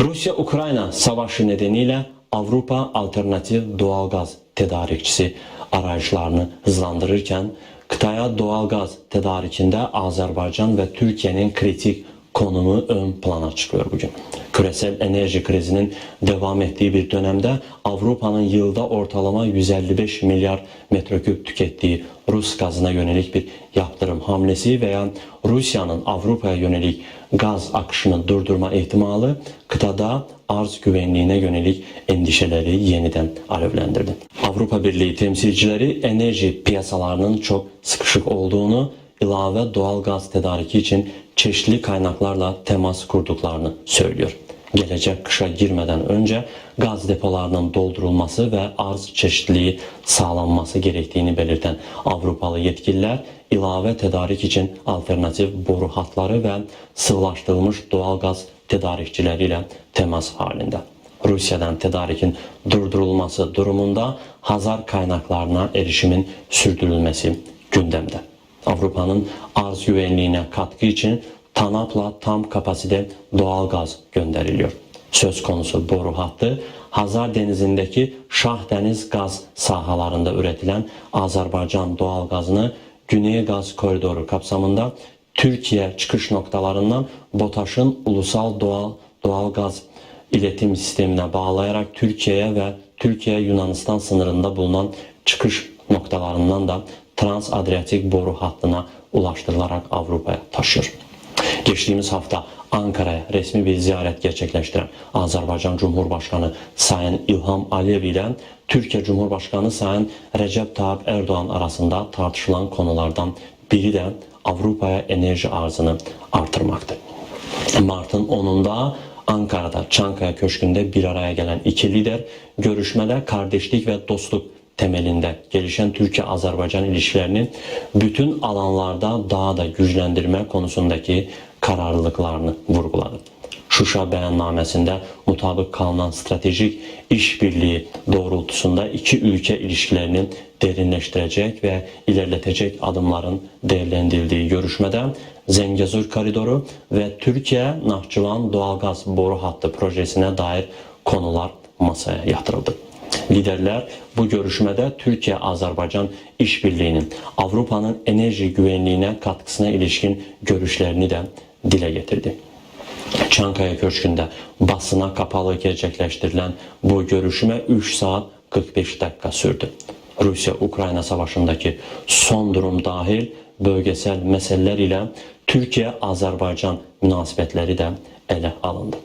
Rusya-Ukrayna savaşı nedeniyle Avrupa alternatif doğalgaz tedarikçisi arayışlarını hızlandırırken kıtaya doğalgaz tedarikinde Azerbaycan ve Türkiye'nin kritik konumu ön plana çıkıyor bugün. Küresel enerji krizinin devam ettiği bir dönemde Avrupa'nın yılda ortalama 155 milyar metreküp tükettiği Rus gazına yönelik bir yaptırım hamlesi veya Rusya'nın Avrupa'ya yönelik gaz akışını durdurma ihtimali kıtada arz güvenliğine yönelik endişeleri yeniden alevlendirdi. Avrupa Birliği temsilcileri enerji piyasalarının çok sıkışık olduğunu, ilave doğal gaz tedariki için çeşitli kaynaklarla temas kurduklarını söylüyor. Gelecek kışa girmeden önce gaz depolarının doldurulması ve arz çeşitliliği sağlanması gerektiğini belirten Avrupalı yetkililer ilave tedarik için alternatif boru hatları ve sıvılaştırılmış doğal gaz tedarikçileriyle temas halinde. Rusya'dan tedarikin durdurulması durumunda Hazar kaynaklarına erişimin sürdürülmesi gündemde. Avrupa'nın arz güvenliğine katkı için TANAP'la tam kapasite doğal gaz gönderiliyor. Söz konusu boru hattı Hazar Denizi'ndeki Şah Deniz gaz sahalarında üretilen Azerbaycan doğal gazını Güney Gaz Koridoru kapsamında Türkiye çıkış noktalarından BOTAŞ'ın ulusal doğal doğal gaz iletim sistemine bağlayarak Türkiye'ye ve Türkiye-Yunanistan sınırında bulunan çıkış noktalarından da Trans-Adriyatik boru hattına ulaştırılarak Avrupa'ya taşıyor. Geçtiğimiz hafta Ankara'ya resmi bir ziyaret gerçekleştiren Azerbaycan Cumhurbaşkanı Sayın İlham Aliyev ile Türkiye Cumhurbaşkanı Sayın Recep Tayyip Erdoğan arasında tartışılan konulardan biri de Avrupa'ya enerji arzını artırmaktı. Mart'ın 10'unda Ankara'da Çankaya Köşkü'nde bir araya gelen iki lider görüşmede kardeşlik ve dostluk temelinde gelişen Türkiye-Azerbaycan ilişkilerini bütün alanlarda daha da güçlendirme konusundaki kararlılıklarını vurguladı. Şuşa beyannamesinde mutabık kalınan stratejik işbirliği doğrultusunda iki ülke ilişkilerini derinleştirecek ve ilerletecek adımların değerlendirildiği görüşmede Zengezur Koridoru ve Türkiye Nahçıvan Doğalgaz Boru Hattı projesine dair konular masaya yatırıldı. Liderler bu görüşmede Türkiye-Azerbaycan işbirliğinin Avrupa'nın enerji güvenliğine katkısına ilişkin görüşlerini de dile getirdi. Çankaya Köşkü'nde basına kapalı gerçekleştirilen bu görüşme 3 saat 45 dakika sürdü. Rusya-Ukrayna savaşındaki son durum dahil bölgesel meseleler ile Türkiye-Azerbaycan münasebetleri de ele alındı.